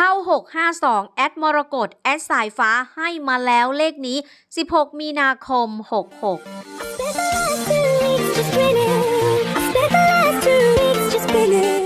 เข้า 652 แอดมรกตแอดสายฟ้าให้มาแล้วเลขนี้ 16 มีนาคม 66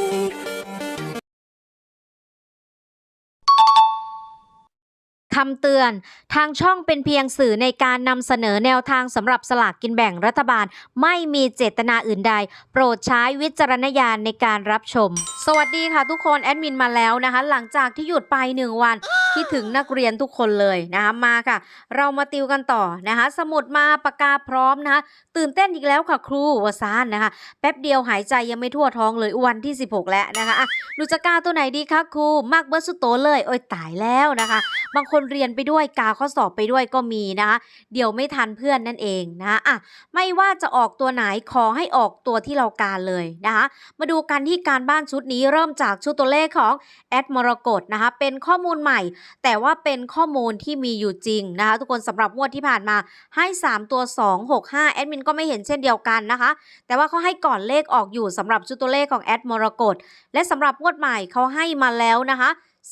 คำเตือน ทางช่องเป็นเพียงสื่อในการนำเสนอแนวทางสำหรับสลากกินแบ่งรัฐบาล ไม่มีเจตนาอื่นใด โปรดใช้วิจารณญาณในการรับชม สวัสดีค่ะทุกคนแอดมินมาแล้วนะคะ หลังจากที่หยุดไปหนึ่งวัน คิดถึงนักเรียนทุกคนเลยนะคะมาค่ะ เรามาติวกันต่อนะคะสมุดมาปากกาพร้อมนะคะตื่นเต้นอีกแล้วค่ะครูวสานนะคะ แป๊บเดียวหายใจยังไม่ทั่วท้องเลยวันที่ 16 แล้วนะคะอะหนูจะกาตัวไหนดีคะครูมากเบอร์สุดโตเลยโอ้ยตายแล้วนะคะ บางคนเรียนไปด้วยกาข้อสอบไปด้วยก็มีนะคะเดี๋ยวไม่ทันเพื่อนนั่นเองนะคะอะไม่ว่าจะออกตัวไหนขอให้ออกตัวที่เราการเลยนะคะมาดูกันที่การบ้านชุดนี้เริ่มจากชุดตัวเลขของแอดมรกตนะคะเป็นข้อมูลใหม่แต่ว่าเป็นข้อมูลที่มีอยู่จริงนะคะทุกคนสำหรับงวดที่ผ่านมาให้ 3 ตัว 2 6 5 แอดมินก็ไม่เห็นเช่นเดียวกันนะคะ แต่ว่าเขาให้ก่อนเลขออกอยู่สำหรับชุดตัวเลขของแอดมรกตและสำหรับงวดใหม่เขาให้มาแล้วนะคะ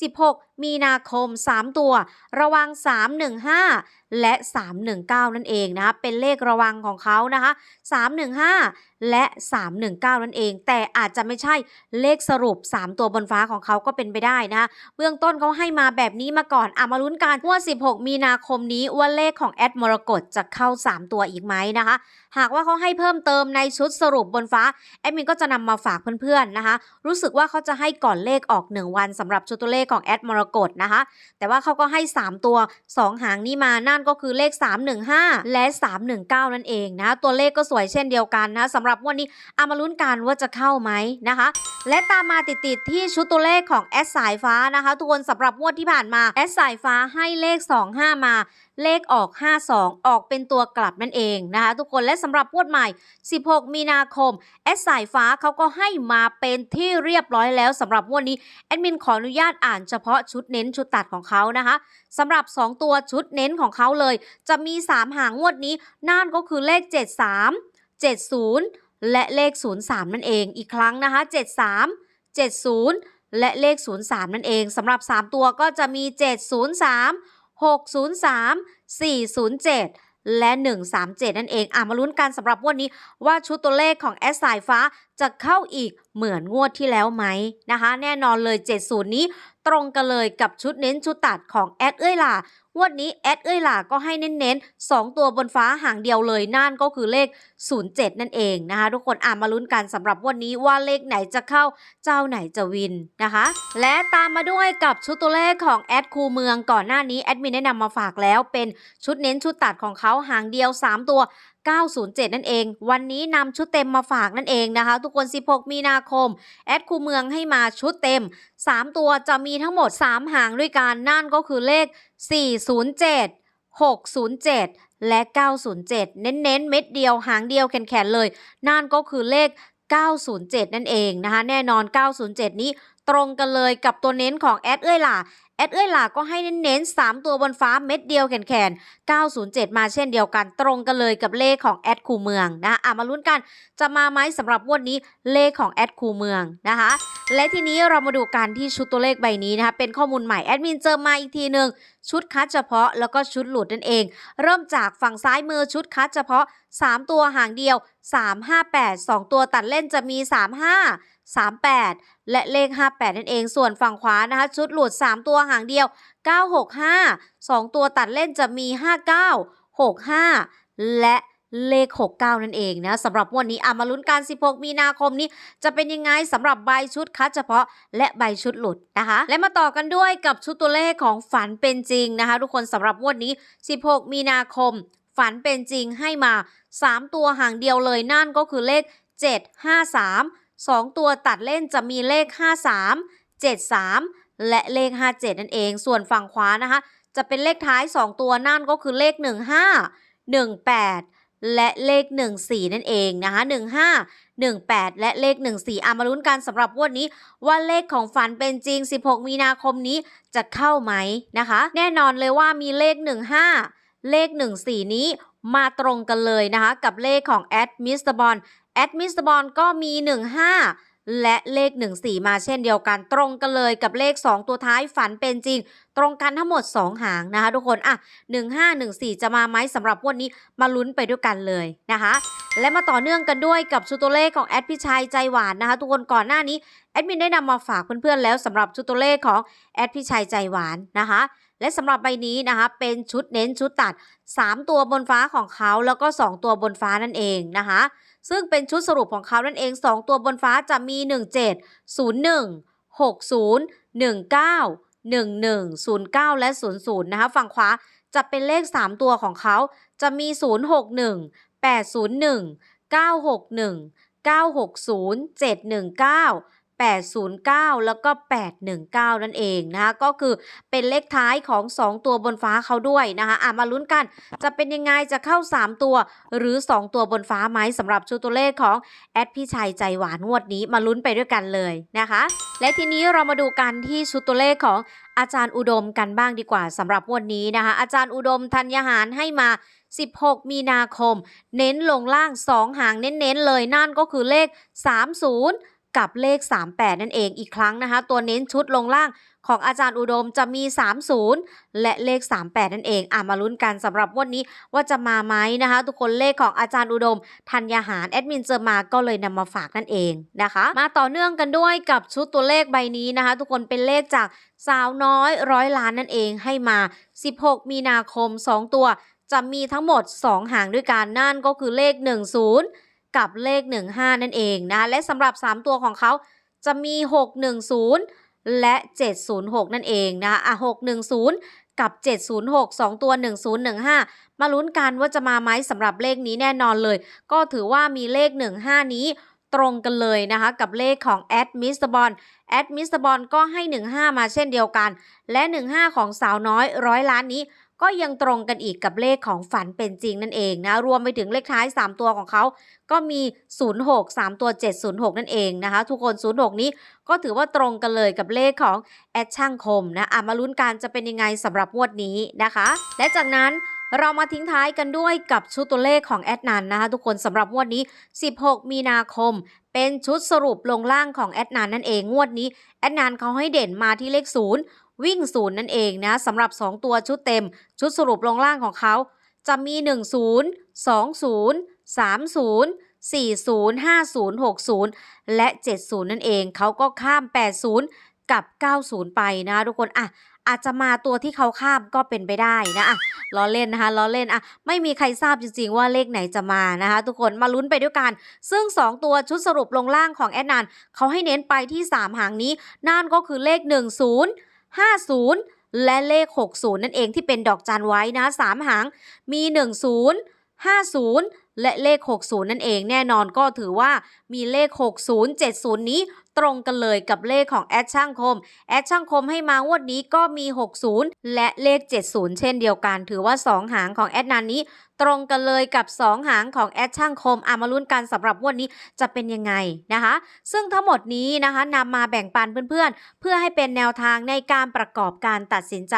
16 มีนาคม 3 ตัว ระวัง 315 และ 319 นั่นเองนะคะเป็นเลขระวังของเขานะคะ 315 และ 319 นั่นเอง แต่อาจจะไม่ใช่เลขสรุป 3 ตัวบนฟ้าของเขาก็เป็นไปได้นะคะเบื้องต้นเขาให้มาแบบนี้มาก่อนอามาลุ้นกันว่า 16 มีนาคมนี้ว่าเลขของแอดมรกตจะเข้า 3 ตัวอีกไหมนะคะ หากว่าเขาให้เพิ่มเติมในชุดสรุปบนฟ้าแอดมินก็จะนำมาฝากเพื่อนๆนะคะ รู้สึกว่าเขาจะให้ก่อนเลขออก 1 วันสำหรับชุดตัวเลขของแอดมรกตนะคะ แต่ว่าเขาก็ให้ 3 ตัว 2 หางนี้มานั่นก็คือเลข 315 และ 319 นั่นเองนะ ตัวเลขก็สวยเช่นเดียวกันนะสำหรับวันนี้อามาลุ้นกันว่าจะเข้าไหมนะคะ และตามมาติดๆที่ชุดตัวเลขของแอดสายฟ้านะคะ ทุกคนสำหรับงวดที่ผ่านมาแอดสายฟ้าให้เลข 25 มาเลขออก 52 ออกเป็นตัวกลับนั่นเองนะคะทุกคนและสำหรับงวดใหม่ 16 มีนาคมแอดสายฟ้าเขาก็ให้มาเป็นที่เรียบร้อยแล้วสำหรับงวดนี้แอดมินขออนุญาตอ่านเฉพาะชุดเน้นชุดตัดของเขานะคะสำหรับ 2 ตัวชุดเน้นของเขาเลย จะมี 3 หางงวดนี้นั่นก็คือเลข 73 70 และเลข 03 นั่นเอง อีกครั้งนะคะ 73 70 และเลข 03 นั่นเองสำหรับ 3 ตัวก็จะมี 703 603 407 และ 137 นั่นเอง อะ มาลุ้นกันสำหรับงวดนี้ว่าชุดตัวเลขของแอสสายฟ้าจะเข้าอีกเหมือนงวดที่แล้วไหมนะคะ แน่นอนเลย 70 นี้ตรงกันเลยกับชุดเน้นชุดตัดของแอดเอ้ยล่ะ วดนี้แอดเอ้ยหล่าก็ให้เน้นๆ 2 ตัวบนฟ้าหางเดียวเลยนั่นก็คือเลข 07 นั่นเองนะคะ ทุกคนอ่ามาลุ้นกันสำหรับวันนี้ว่าเลขไหนจะเข้าเจ้าไหนจะวินนะคะ และตามมาด้วยกับชุดตัวเลขของแอดคูเมืองก่อนหน้านี้แอดมินแนะนำมาฝากแล้วเป็นชุดเน้นชุดตัดของเขาหางเดียว 3 ตัว907 นั่นเอง วันนี้นำชุดเต็มมาฝากนั่นเองนะคะ ทุกคน 16 มีนาคม แอดคูเมืองให้มาชุดเต็ม 3 ตัวจะมีทั้งหมด 3 หางด้วยกันนั่นก็คือเลข 407 607 และ 907 เน้นๆ เม็ดเดียวหางเดียวแขนๆเลย นั่นก็คือเลข 907 นั่นเองนะคะ แน่นอน 907 นี้ตรงกันเลยกับตัวเน้นของแอดเอ้ยล่ะ แอดเอ้ยหล่ะก็ให้เน้นๆ 3 ตัวบนฟ้าเม็ดเดียวแขนๆ 907 มาเช่นเดียวกัน ตรงกันเลยกับเลขของแอดคูเมืองนะอะมาลุ้นกันจะมาไหมสำหรับงวดนี้เลขของแอดคูเมืองนะคะ และทีนี้เรามาดูกันที่ชุดตัวเลขใบนี้นะคะ เป็นข้อมูลใหม่แอดมินเจอมาอีกทีหนึ่งชุดคัดเฉพาะแล้วก็ชุดหลุดนั่นเอง เริ่มจากฝั่งซ้ายมือชุดคัดเฉพาะ 3 ตัวหางเดียว 358 2 ตัวตัดเล่นจะมี 35 38 และเลข 58 นั่นเอง ส่วนฝั่งขวานะคะ ชุดหลุด 3 ตัวหางเดียว 965 2 ตัวตัดเล่นจะมี 59 65 และเลข 69 นั่นเองนะสำหรับวันนี้อามาลุ้นการ 16 มีนาคมนี้ จะเป็นยังไงสำหรับใบชุดคัดเฉพาะและใบชุดหลุดนะคะ และมาต่อกันด้วยกับชุดตัวเลขของฝันเป็นจริงนะคะ ทุกคนสำหรับงวดนี้ 16 มีนาคม ฝันเป็นจริงให้มา 3 ตัวห่างเดียวเลยนั่นก็คือเลข 753 2 ตัวตัดเล่นจะมีเลข 53 73 และเลข 57 นั่นเอง ส่วนฝั่งขวานะคะ จะเป็นเลขท้าย 2 ตัวนั่นก็คือเลข 15 18 และเลข 14 นั่นเองนะคะ15 18 และเลข 14อามาลุ้นกันสำหรับงวดนี้ ว่าเลขของฝันเป็นจริง 16 มีนาคมนี้จะเข้าไหมนะคะ แน่นอนเลยว่ามีเลข 15 เลข 14 นี้มาตรงกันเลยนะคะ กับเลขของแอดมิสเตอร์บอลแอดมิสเตอร์บอลก็มี 15 และเลข 14 มาเช่นเดียวกันตรงกันเลยกับเลข 2 ตัวท้ายฝันเป็นจริง ตรงกันทั้งหมด 2 หางนะคะทุกคนอะ1514 จะมาไหมสำหรับวันนี้มาลุ้นไปด้วยกันเลยนะคะ และมาต่อเนื่องกันด้วยกับชุดตัวเลขของแอดพิชัยใจหวานนะคะทุกคนก่อนหน้านี้แอดมินได้นำมาฝากเพื่อนๆแล้วสำหรับชุดตัวเลขของแอดพิชัยใจหวานนะคะและสำหรับใบนี้นะคะเป็นชุดเน้นชุดตัด 3 ตัวบนฟ้าของเขาแล้วก็ 2 ตัวบนฟ้านั่นเองนะคะ ซึ่งเป็นชุดสรุปของเขานั่นเอง 2 ตัวบนฟ้าจะมี 17 01 60 19 11 09 และ 00 นะคะ ฝั่งขวาจะเป็นเลข 3 ตัวของเขา จะมี 061 801 961 960 719 809 แล้วก็ 819 นั่นเองนะคะก็คือเป็นเลขท้ายของ 2 ตัวบนฟ้าเขาด้วยนะคะอะมาลุ้นกัน จะเป็นยังไงจะเข้า 3 ตัว หรือ 2 ตัวบนฟ้าไหมสำหรับชุดตัวเลขของแอดพี่ชัยใจหวานงวดนี้มาลุ้นไปด้วยกันเลยนะคะ และทีนี้เรามาดูกันที่ชุดตัวเลขของอาจารย์อุดมกันบ้างดีกว่าสำหรับงวดนี้นะคะอาจารย์อุดมธัญหารให้มา 16 มีนาคม เน้นลงล่าง 2 หางเน้นๆเลยนั่นก็คือเลข 30 กับเลข 38 นั่นเองอีกครั้งนะคะ ตัวเน้นชุดลงล่างของอาจารย์อุดมจะมี 30 และเลข 38 นั่นเองอะมาลุ้นกันสำหรับวันนี้ว่าจะมาไหมนะคะ ทุกคนเลขของอาจารย์อุดมธัญญาหารแอดมินเจอมาก็เลยนำมาฝากนั่นเองนะคะ มาต่อเนื่องกันด้วยกับชุดตัวเลขใบนี้นะคะ ทุกคนเป็นเลขจากสาวน้อยร้อยล้านนั่นเองให้มา 16 มีนาคม 2 ตัว จะมีทั้งหมด 2 หางด้วยกันนั่นก็คือเลข 10 กับเลข 15 นั่นเองนะและสำหรับ 3 ตัวของเขาจะมี 610 และ 706 นั่นเองนะอะ610 กับ 706 2 ตัว 1015 มาลุ้นกันว่าจะมาไหมสำหรับเลขนี้แน่นอนเลย ก็ถือว่ามีเลข 15 นี้ตรงกันเลยนะคะ กับเลขของแอดมิสบอลแอดมิสบอลก็ให้ 15 มาเช่นเดียวกัน และ 15 ของสาวน้อยร้อยล้านนี้ ก็ยังตรงกันอีกกับเลขของฝันเป็นจริงนั่นเองนะ รวมไปถึงเลขท้าย 3 ตัวของเขา ก็มี 06 3 ตัว 706 นั่นเองนะคะ ทุกคน 06 นี้ก็ถือว่าตรงกันเลยกับเลขของแอดช่างคมนะอะมาลุ้นกันจะเป็นยังไงสำหรับงวดนี้นะคะ และจากนั้นเรามาทิ้งท้ายกันด้วยกับชุดตัวเลขของแอดนันนะคะทุกคนสำหรับงวดนี้ 16 มีนาคม เป็นชุดสรุปลงล่างของแอดนันนั่นเองงวดนี้แอดนันเขาให้เด่นมาที่เลข 0 วิ่งศูนย์นั่นเองนะสำหรับ 2 ตัวชุดเต็ม ชุดสรุปลงล่างของเขา จะมี 10 20 30 40 50 60 และ 70 นั่นเอง เขาก็ข้าม 80 กับ 90 ไปนะทุกคนอะอาจจะมาตัวที่เขาข้ามก็เป็นไปได้นะอะล้อเล่นนะคะล้อเล่นอะไม่มีใครทราบจริงๆว่าเลขไหนจะมานะคะ ทุกคนมาลุ้นไปด้วยกัน ซึ่ง 2 ตัวชุดสรุปลงล่างของแอดนานเขาให้เน้นไปที่ 3 หางนี้ นั่นก็คือเลข 10 50 และเลข 60 นั่นเองที่เป็นดอกจันไว้นะ 3 หางมี 10 50 และเลข 60 นั่นเองแน่นอนก็ถือว่ามีเลข 60 70 นี้ ตรงกันเลยกับเลขของแอดช่างคม แอดช่างคมให้มางวดนี้ก็มี 60 และเลข 70 เช่นเดียวกัน ถือว่า 2 หางของแอดนันนี้ตรงกันเลยกับ 2 หางของแอดช่างคมอามาลุ้นกันสำหรับงวดนี้จะเป็นยังไงนะคะ ซึ่งทั้งหมดนี้นะคะนำมาแบ่งปันเพื่อนๆ เพื่อให้เป็นแนวทางในการประกอบการตัดสินใจ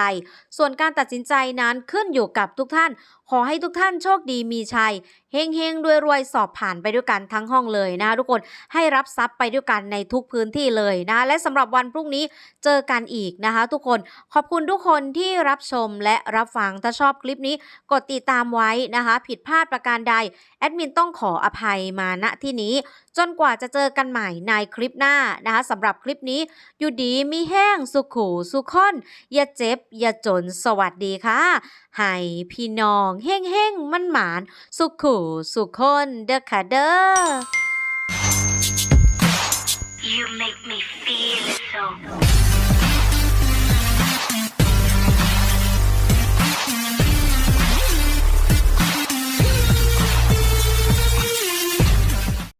ส่วนการตัดสินใจนั้นขึ้นอยู่กับทุกท่าน ขอให้ทุกท่านโชคดีมีชัยเฮงเฮงรวยรวยสอบผ่านไปด้วยกันทั้งห้องเลยนะคะทุกคนให้รับทรัพย์ไปด้วยกันในทุกพื้นที่เลยนะและสำหรับวันพรุ่งนี้เจอกันอีกนะคะ ทุกคนขอบคุณทุกคนที่รับชมและรับฟังถ้าชอบคลิปนี้กดติดตามไว้นะคะ ผิดพลาดประการใด แอดมินต้องขออภัยมาณที่นี้ จนกว่าจะเจอกันใหม่ในคลิปหน้านะคะสำหรับคลิปนี้ อยู่ดีมีแห้งสุขูสุขอนอย่าเจ็บ อย่าจนสวัสดีค่ะให้พี่น้องเฮ่งเฮ่งมันหมานสุขูสุขคนเด้อค่ะเด้อ You make me feel so